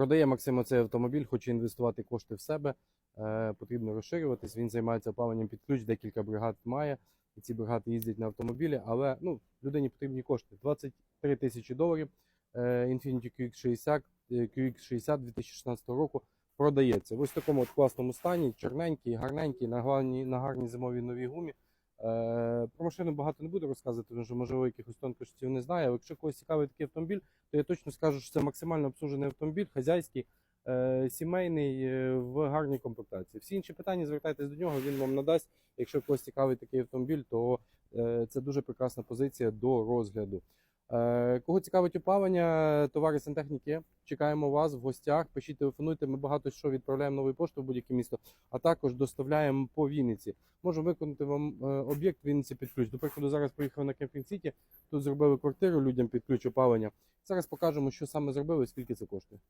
Продає Максимо цей автомобіль, хоче інвестувати кошти в себе. Е, потрібно розширюватись. Він займається опаленням під ключ, декілька бригад має. І ці бригади їздять на автомобілі, але ну, людині потрібні кошти. 23 тисячі доларів. Е, Infiniti QX60, е, QX60 2016 року продається. В ось такому от класному стані, чорненький, гарненький, на гарній, на гарній зимовій новій гумі. Е, Про машину багато не буду розказувати, тому що можливо якихось тонкощів не знаю. Але якщо когось цікавий такий автомобіль, то я точно скажу, що це максимально обслужений автомобіль, хазяйський, е, сімейний, е, в гарній комплектації. Всі інші питання звертайтесь до нього, він вам надасть. Якщо когось цікавий такий автомобіль, то е, це дуже прекрасна позиція до розгляду. Е, Кого цікавить опалення, товари сантехніки, чекаємо вас в гостях. Пишіть, телефонуйте. Ми багато що відправляємо новою поштою в будь-яке місто, а також доставляємо по Вінниці. Можемо виконати вам е, об'єкт Вінниці під ключ. До прикладу, зараз поїхав на Кемпінг Сіті. Тут зробили квартиру людям під ключ опалення. Зараз покажемо, що саме зробили, і скільки це коштує.